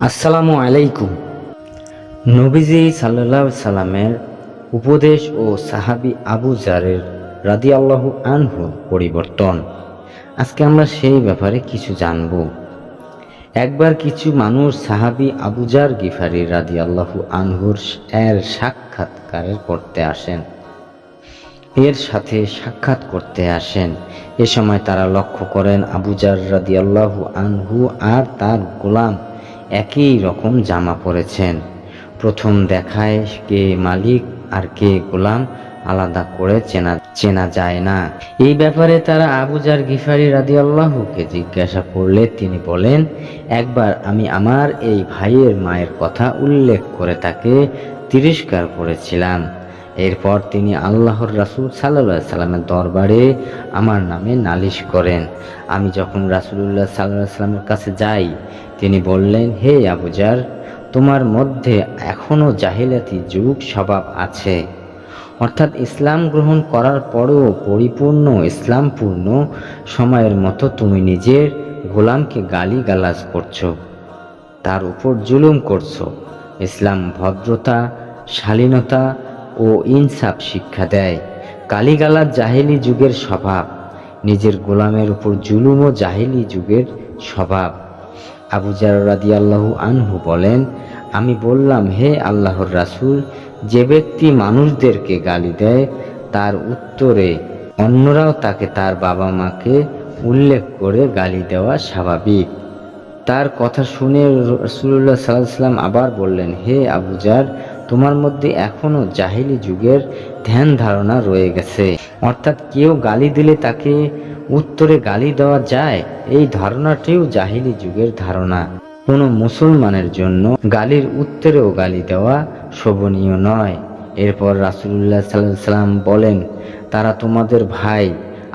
আসসালামু আলাইকুম। নবীজি সাল্লাহ সাল্লামের উপদেশ ও সাহাবি আবু জারের রাদি আল্লাহ আনহু পরিবর্তন। আজকে আমরা সেই ব্যাপারে কিছু জানব। একবার কিছু মানুষ সাহাবি আবুজার গিফারি রাদি আল্লাহু আনহুর এর সাক্ষাৎকার করতে আসেন। এর সাথে সাক্ষাৎ করতে আসেন। এ সময় তারা লক্ষ্য করেন আবুজার রাদি আল্লাহু আনহু আর তার গোলাম একই রকম জামা পরেছেন। প্রথম দেখায় কে মালিক আর কে গোলাম আলাদা করে চেনা চেনা যায় না। এই ব্যাপারে তারা আবুজার গিফারি রাদি আল্লাহকে জিজ্ঞাসা করলে তিনি বলেন, একবার আমি আমার এই ভাইয়ের মায়ের কথা উল্লেখ করে তাকে তিরস্কার করেছিলাম। এরপর তিনি আল্লাহর রাসূল সাল্লাহ সাল্লামের দরবারে আমার নামে নালিশ করেন। আমি যখন রাসূলুল্লাহ সাল্লাহ সাল্লামের কাছে যাই, তিনি বললেন, হে আবুজার তোমার মধ্যে এখনও জাহিলাতি যুগ স্বভাব আছে। অর্থাৎ ইসলাম গ্রহণ করার পরেও পরিপূর্ণ, ইসলামপূর্ণ সময়ের মতো তুমি নিজের গোলামকে গালি গালাজ করছ, তার উপর জুলুম করছ। ইসলাম ভদ্রতা, শালীনতা ও ইনসাফ শিক্ষা দেয়। কালিগালার জাহেলি যুগের স্বভাব। নিজের গোলামের উপর জুলুম ও জাহেলি যুগের স্বভাব। আবু জারাদি আল্লাহু আনহু বলেন, আমি বললাম, হে আল্লাহর রাসুল, যে ব্যক্তি মানুষদেরকে গালি দেয়, তার উত্তরে অন্যরাও তাকে তার বাবা মাকে উল্লেখ করে গালি দেওয়া স্বাভাবিক। তার কথা শুনে রসুল্লাহ সাল্লাহ সাল্লাম আবার বললেন, হে আবুজার তোমার মধ্যে এখনও জাহিলি যুগের ধ্যান ধারণা রয়ে গেছে। অর্থাৎ কেউ গালি দিলে তাকে উত্তরে গালি দেওয়া যায়, এই ধারণাটিও জাহিলি যুগের ধারণা। কোনো মুসলমানের জন্য গালির উত্তরেও গালি দেওয়া শোভনীয় নয়। এরপর রাসুল্লাহ সাল্লাহ সাল্লাম বলেন, তারা তোমাদের ভাই,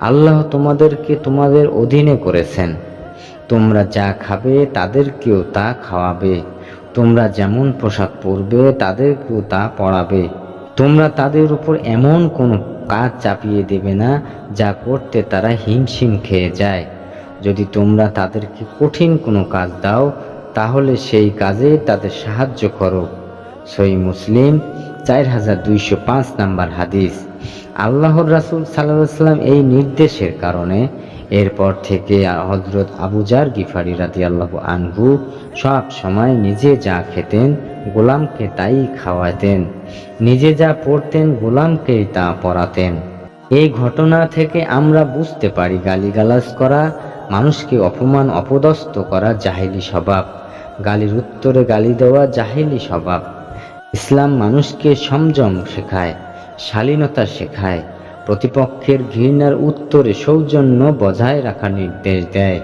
আল্লাহ তোমাদেরকে তোমাদের অধীনে করেছেন। তোমরা যা খাবে তাদেরকেও তা খাওয়াবে। তোমরা যেমন পোশাক পরবে, তাদেরকেও তা পরাবে। তোমরা তাদের উপর এমন কোনো কাজ চাপিয়ে দেবে না, যা করতে তারা হিমশিম খেয়ে যায়। যদি তোমরা তাদেরকে কঠিন কোনো কাজ দাও, তাহলে সেই কাজে তাদের সাহায্য করো। সই মুসলিম, চার হাজার দুইশো পাঁচ নাম্বার হাদিস। আল্লাহর রাসুল সাল্লাহ সাল্লাম এই নির্দেশের কারণে এরপর থেকে হজরত আবুজার গিফারি রাতি আল্লাহ আনহু সব সময় নিজে যা খেতেন গোলামকে তাই খাওয়াতেন। নিজে যা পড়তেন গোলামকেই তা পড়াতেন। এই ঘটনা থেকে আমরা বুঝতে পারি গালিগালাজ করা, মানুষকে অপমান, অপদস্থ করা জাহিলি স্বভাব। গালির উত্তরে গালি দেওয়া জাহিলি স্বভাব। ইসলাম মানুষকে সংযম শেখায়, শালীনতা শেখায়। প্রতিপক্ষের ঘৃণার উত্তরে সৌজন্য বজায় রাখার নির্দেশ দেয়।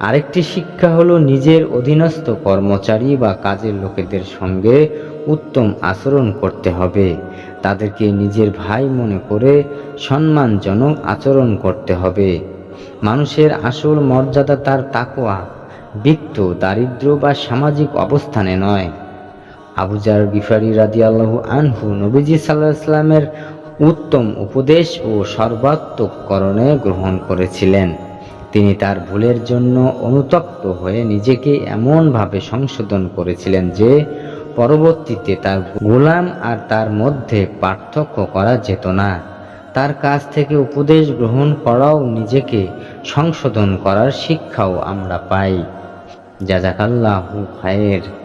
আরেকটি শিক্ষা হলো নিজের অধীনস্থ কর্মচারী বা কাজের লোকেদের সঙ্গে উত্তম আচরণ করতে হবে। তাদেরকে নিজের ভাই মনে করে সম্মানজনক আচরণ করতে হবে। মানুষের আসল মর্যাদা তার তাকোয়া বৃত্ত, দারিদ্র বা সামাজিক অবস্থানে নয়। আবুজার গিফারি রাদি আল্লাহ আনহু নবীজি সাল্লাহ ইসলামের উত্তম উপদেশ ও সর্বাত্মকরণে গ্রহণ করেছিলেন। তিনি তার ভুলের জন্য অনুতপ্ত হয়ে নিজেকে এমনভাবে সংশোধন করেছিলেন যে পরবর্তীতে তার গোলাম আর তার মধ্যে পার্থক্য করা যেত না। তার কাছ থেকে উপদেশ গ্রহণ করাও নিজেকে সংশোধন করার শিক্ষাও আমরা পাই। জাজাকাল্লাহু খায়ের